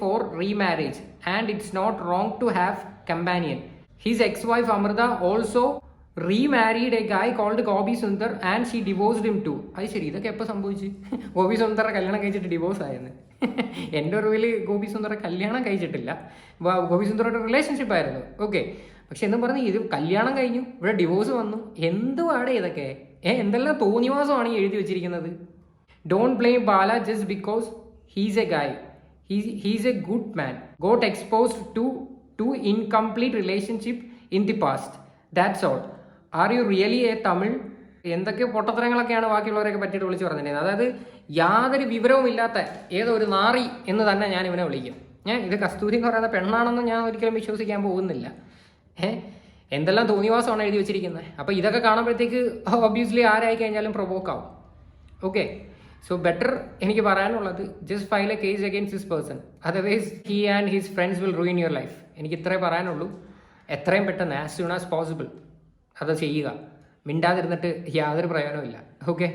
for remarriage and it's not wrong to have companion his ex wife Amrita also remarried a guy called Gopi Sundar and she divorced him too അത് ശരി ഇതൊക്കെ എപ്പോൾ സംഭവിച്ചു? ഗോപി സുന്ദറെ കല്യാണം കഴിച്ചിട്ട് divorce ആയെന്ന്. എന്റെ അറിവിൽ ഗോപി സുന്ദറെ കല്യാണം കഴിച്ചിട്ടില്ല. ഗോപി സുന്ദറുടെ റിലേഷൻഷിപ്പ് ആയിരുന്നു. ഓക്കെ പക്ഷെ എന്നും പറഞ്ഞ് ഇത് കല്യാണം കഴിഞ്ഞു ഇവിടെ ഡിവോഴ്സ് വന്നു. എന്തുവാടെ ഇതൊക്കെ? ഏ എന്തെല്ലാം തോന്നിവാസമാണ് ഈ എഴുതി വെച്ചിരിക്കുന്നത്? Don't blame Bala just because he's a guy he's a good man. Got exposed to two incomplete relationship in the past. That's all. Are you really a Tamil എന്തൊക്കെ പൊട്ടത്തരങ്ങളൊക്കെയാണ് ബാക്കിയുള്ളവരെയൊക്കെ പറ്റിയിട്ട് വിളിച്ച് പറഞ്ഞിട്ടുണ്ടായിരുന്നത് അതായത് യാതൊരു വിവരവും ഇല്ലാത്ത ഏതോ ഒരു നാറി എന്ന് തന്നെ ഞാൻ ഇവനെ വിളിക്കും. ഞാൻ ഇത് കസ്തൂരി എന്ന് പറയുന്ന പെണ്ണാണെന്ന് ഞാൻ ഒരിക്കലും വിശ്വസിക്കാൻ പോകുന്നില്ല. ഏഹ് എന്തെല്ലാം തോന്നിവാസമാണ് എഴുതി വെച്ചിരിക്കുന്നത്. അപ്പോൾ ഇതൊക്കെ കാണുമ്പോഴത്തേക്ക് ഒബ്വിയസ്ലി ആരായി കഴിഞ്ഞാലും പ്രൊവോക്കാവും ഓക്കെ സോ ബെറ്റർ എനിക്ക് പറയാനുള്ളത് just file a case against this person otherwise he and his friends will ruin your life എനിക്ക് ഇത്രേ പറയാനുള്ളൂ. എത്രയും പെട്ടെന്ന് ആസ് സൂൺ ആസ് പോസിബിൾ അത് ചെയ്യുക. മിണ്ടാതിരുന്നിട്ട് യാതൊരു പ്രയോജനമില്ല ഓക്കെ